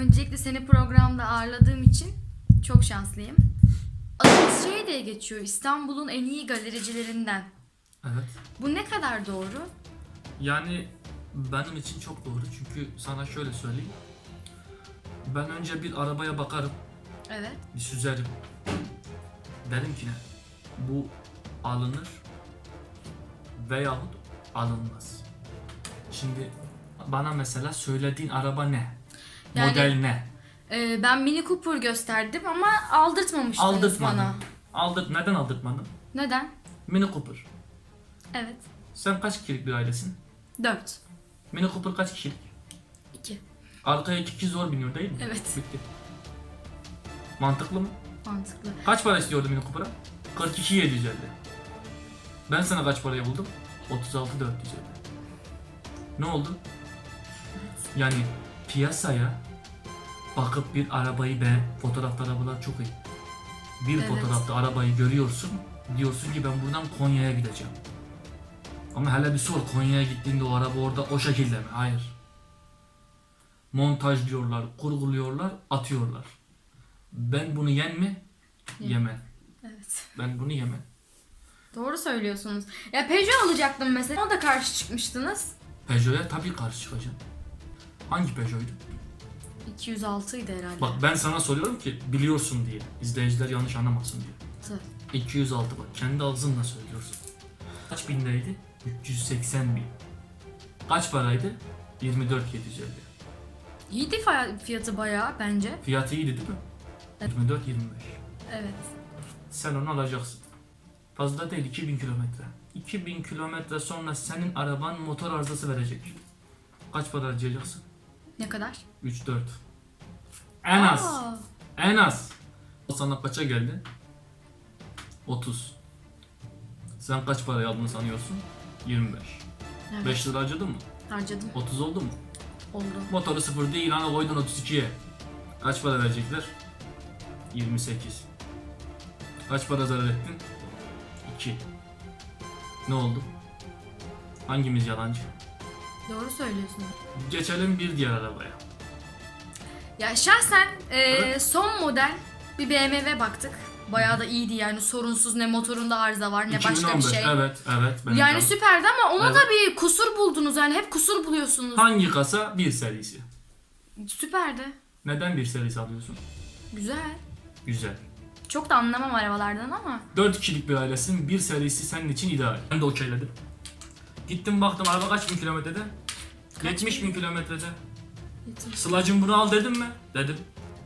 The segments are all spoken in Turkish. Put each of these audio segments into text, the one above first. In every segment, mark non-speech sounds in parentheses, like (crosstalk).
Öncelikle seni programda ağırladığım için çok şanslıyım. Adımız şey diye geçiyor. İstanbul'un en iyi galericilerinden. Evet. Bu ne kadar doğru? Yani benim için çok doğru çünkü sana şöyle söyleyeyim. Ben önce bir arabaya bakarım, Evet. bir süzerim. Derim ki ne? Bu alınır veyahut alınmaz. Şimdi bana mesela söylediğin araba ne? Yani- Model ne? Ee, ben Mini Cooper gösterdim ama aldırtmamıştınız Aldırtmadım. bana. Aldırt, neden aldırtmadın? Neden? Mini Cooper. Evet. Sen kaç kişilik bir ailesin? 4. Mini Cooper kaç kişilik? 2. Arkaya iki kişi zor biniyor değil mi? Evet. Bitti. Mantıklı mı? Mantıklı. Kaç para istiyordu Mini Cooper'a? 42 750. Ben sana kaç paraya buldum? 36 450. Ne oldu? Yani piyasaya bakıp bir arabayı be fotoğrafta arabalar çok iyi. Bir Evet. fotoğrafta arabayı görüyorsun. Diyorsun ki ben buradan Konya'ya gideceğim. Ama hele bir sor Konya'ya gittiğinde o araba orada o şekilde mi? Hayır. Montajlıyorlar, kurguluyorlar, atıyorlar. Ben bunu yen mi? Yemem. Evet. Ben bunu yemem. Doğru söylüyorsunuz. Ya Peugeot alacaktım mesela. Ona da karşı çıkmıştınız. Peugeot'a tabii karşı çıkacağım. Hangi Peugeot'ydu? 206 idi herhalde. Bak ben sana soruyorum ki biliyorsun diye. İzleyiciler yanlış anlamasın diye. Tabii. 206 bak kendi ağzınla söylüyorsun. Kaç bindeydi? 380 bin. Kaç paraydı? 24 750. İyiydi fi- fiyatı bayağı bence. Fiyatı iyiydi değil mi? Evet. 24 25. Evet. Sen onu alacaksın. Fazla değil 2000 kilometre. 2000 kilometre sonra senin araban motor arızası verecek. Kaç para harcayacaksın? Ne kadar? 3-4. En az. Aa, En az. O sana kaça geldi? 30. Sen kaç paraya aldın sanıyorsun? 25. evet. 5 lira harcadın mı? Harcadım. 30 oldu mu? Oldu. Motoru sıfır değil ana koydun 32'ye. Kaç para verecekler? 28. Kaç para zarar ettin? 2. Ne oldu? Hangimiz yalancı? Doğru söylüyorsun. Geçelim bir diğer arabaya. Ya şahsen e, Evet. son model bir BMW baktık. Bayağı da iyiydi yani sorunsuz ne motorunda arıza var ne başka bir 2015. şey. Evet, evet. benim Yani canım. süperdi ama ona Evet. da bir kusur buldunuz yani hep kusur buluyorsunuz. Hangi kasa? Bir serisi. Süperdi. Neden bir serisi alıyorsun? Güzel. Güzel. Çok da anlamam arabalardan ama. 4 kişilik bir ailesin. Bir serisi senin için ideal. Ben de okeyledim. Gittim baktım araba kaç bin kilometrede? 70 bin kilometrede. Yetim. Sıla'cım bunu al dedim mi? Dedim.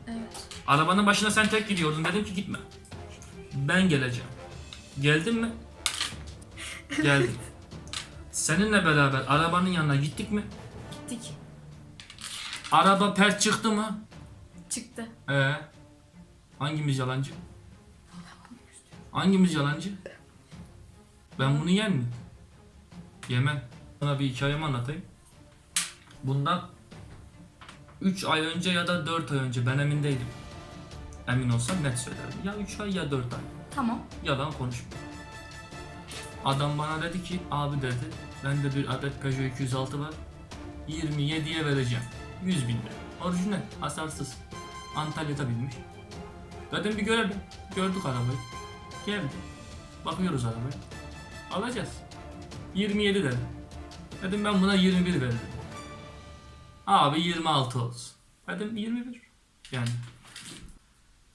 Evet. Arabanın başına sen tek gidiyordun. Dedim ki gitme. Ben geleceğim. Geldin mi? (laughs) Geldim. Seninle beraber arabanın yanına gittik mi? Gittik. Araba pert çıktı mı? Çıktı. Ee, hangimiz yalancı? Hangimiz yalancı? Ben bunu yer mi? Yemem. Sana bir hikayemi anlatayım. Bundan 3 ay önce ya da 4 ay önce ben emin değilim. Emin olsam net söylerim. Ya 3 ay ya 4 ay. Tamam. Yalan konuşma. Adam bana dedi ki abi dedi bende bir adet Peugeot 206 var. 27'ye vereceğim. 100 bin lira. Orijinal, hasarsız. Antalya'da binmiş. Dedim bir görelim. Gördük arabayı. Geldi. Bakıyoruz arabaya. Alacağız. 27 dedi. Dedim ben buna 21 veririm. Abi 26 olsun. Dedim 21. Yani.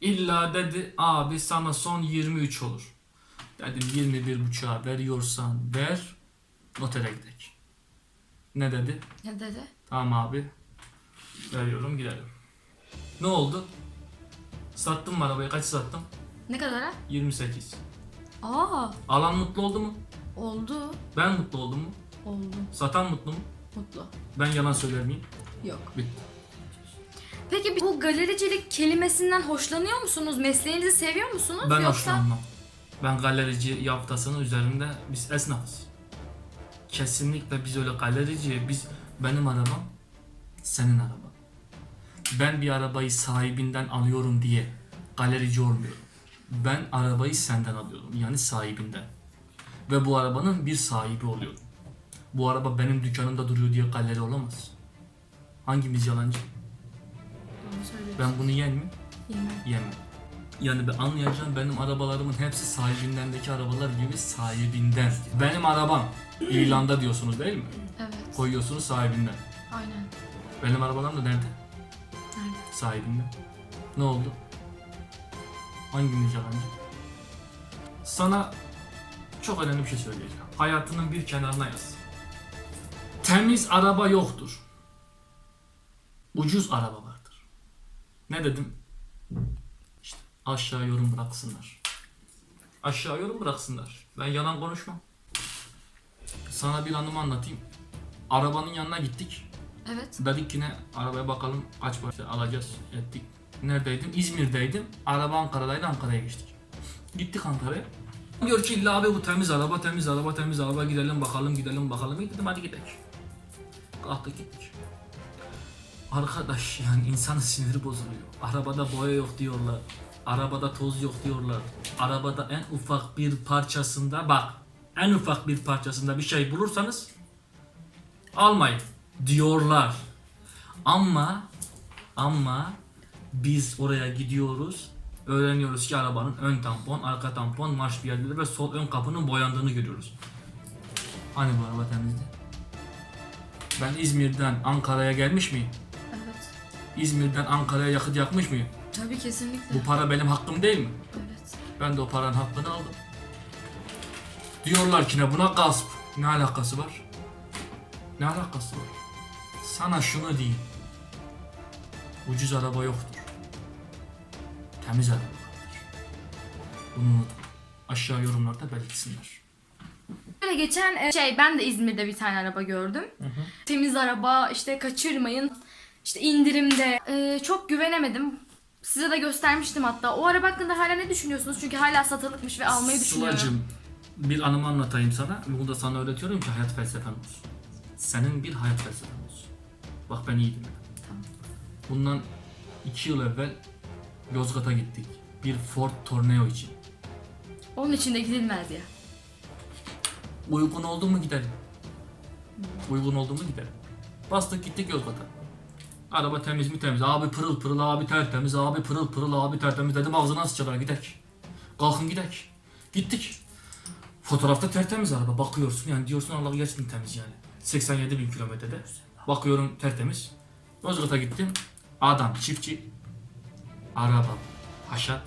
İlla dedi abi sana son 23 olur. Dedim 21 buçuğa veriyorsan ver notere gidelim. Ne dedi? Ne dedi? Tamam abi. Veriyorum gidelim. Ne oldu? Sattım mı arabayı? Kaç sattım? Ne kadara? 28. Aa, Alan mutlu oldu mu? Oldu. Ben mutlu oldum mu? Oldu. Satan mutlu mu? Mutlu. Ben yalan söyler miyim? Yok. Bitti. Peki bu galericilik kelimesinden hoşlanıyor musunuz? Mesleğinizi seviyor musunuz? Ben Yoksa hoşlanmam. Ben galerici yaftasının üzerinde biz esnafız. Kesinlikle biz öyle galerici, biz benim arabam senin araban. Ben bir arabayı sahibinden alıyorum diye galerici olmuyorum. Ben arabayı senden alıyorum yani sahibinden. Ve bu arabanın bir sahibi oluyorum. Bu araba benim dükkanımda duruyor diye galeri olamaz. Hangimiz yalancı? Ben bunu mi? Yemem. Yemem. Yani ben anlayacağım benim arabalarımın hepsi sahibindendeki arabalar gibi sahibinden. Benim arabam ilanda diyorsunuz değil mi? Evet. Koyuyorsunuz sahibinden. Aynen. Benim arabalarım da nerede? Nerede? Sahibinden. Ne oldu? Hangimiz yalancı? Sana çok önemli bir şey söyleyeceğim. Hayatının bir kenarına yaz. Temiz araba yoktur. Ucuz araba vardır. Ne dedim? İşte aşağı yorum bıraksınlar. Aşağı yorum bıraksınlar. Ben yalan konuşmam. Sana bir anımı anlatayım. Arabanın yanına gittik. Evet. Dedik ki ne arabaya bakalım kaç para işte alacağız ettik. Neredeydim? İzmir'deydim. Araba Ankara'daydı Ankara'ya geçtik. Gittik Ankara'ya. Diyor ki illa abi bu temiz araba temiz araba temiz araba gidelim bakalım gidelim bakalım. İyi dedim hadi gidelim. Kalktık gittik. Arkadaş yani insanın siniri bozuluyor. Arabada boya yok diyorlar. Arabada toz yok diyorlar. Arabada en ufak bir parçasında bak en ufak bir parçasında bir şey bulursanız almayın diyorlar. Ama ama biz oraya gidiyoruz. Öğreniyoruz ki arabanın ön tampon, arka tampon, marş yerleri ve sol ön kapının boyandığını görüyoruz. Hani bu araba temizdi? Ben İzmir'den Ankara'ya gelmiş miyim? Evet. İzmir'den Ankara'ya yakıt yakmış mıyım? Tabii kesinlikle. Bu para benim hakkım değil mi? Evet. Ben de o paranın hakkını aldım. Diyorlar ki ne buna gasp. Ne alakası var? Ne alakası var? Sana şunu diyeyim. Ucuz araba yoktur. Temiz araba vardır. Bunu unutma. Aşağı yorumlarda belirtsinler. Böyle geçen e, şey ben de İzmir'de bir tane araba gördüm. Temiz araba işte kaçırmayın. İşte indirimde. E, çok güvenemedim. Size de göstermiştim hatta. O araba hakkında hala ne düşünüyorsunuz? Çünkü hala satılıkmış ve almayı düşünüyorum. Sıla'cığım bir anımı anlatayım sana. Bunu da sana öğretiyorum ki hayat felsefen olsun. Senin bir hayat felsefen olsun. Bak ben iyi dinle. Bundan iki yıl evvel Yozgat'a gittik. Bir Ford Tornado için. Onun için de gidilmez ya. Uygun oldu mu gidelim. Uygun oldu mu gidelim. Bastık gittik Yozgat'a. Araba temiz mi temiz. Abi pırıl pırıl abi tertemiz. Abi pırıl pırıl abi tertemiz dedim ağzına sıçralar gidek. Kalkın gidek. Gittik. Fotoğrafta tertemiz araba. Bakıyorsun yani diyorsun Allah gerçekten temiz yani. 87 bin kilometrede. Bakıyorum tertemiz. Yozgat'a gittim. Adam çiftçi. Araba. Haşat.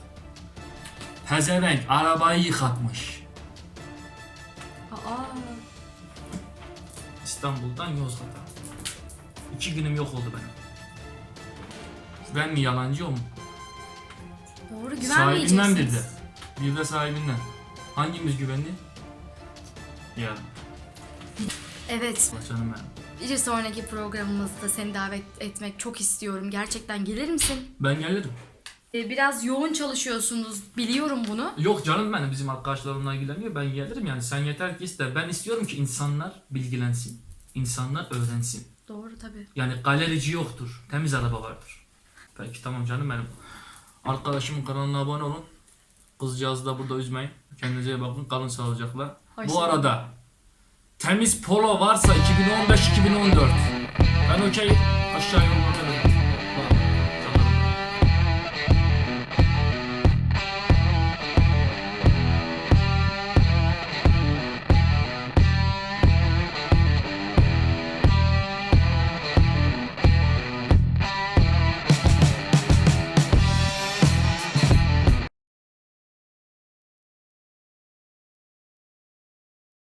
Pezevenk arabayı yıkatmış. Aa. İstanbul'dan Yozgat'a. İki günüm yok oldu benim. Ben mi yalancı o mu? Doğru Sahibinden bir de. güvenmeyeceksiniz. Bir de sahibinden. Hangimiz güvenli? Ya Evet. Canım benim. Bir sonraki programımızda seni davet etmek çok istiyorum. Gerçekten gelir misin? Ben gelirim. Ee, Biraz yoğun çalışıyorsunuz. Biliyorum bunu. Yok canım benim bizim arkadaşlarımla ilgileniyor. Ben gelirim yani sen yeter ki iste. Ben istiyorum ki insanlar bilgilensin. İnsanlar öğrensin. Doğru tabii. Yani galerici yoktur. Temiz araba vardır. Peki tamam canım benim. Arkadaşımın kanalına abone olun. Kızcağızı da burada üzmeyin. Kendinize iyi bakın. Kalın sağlıcakla. Hoşça Bu arada temiz polo varsa 2015-2014 ben okey aşağı yorumlarda belirtin.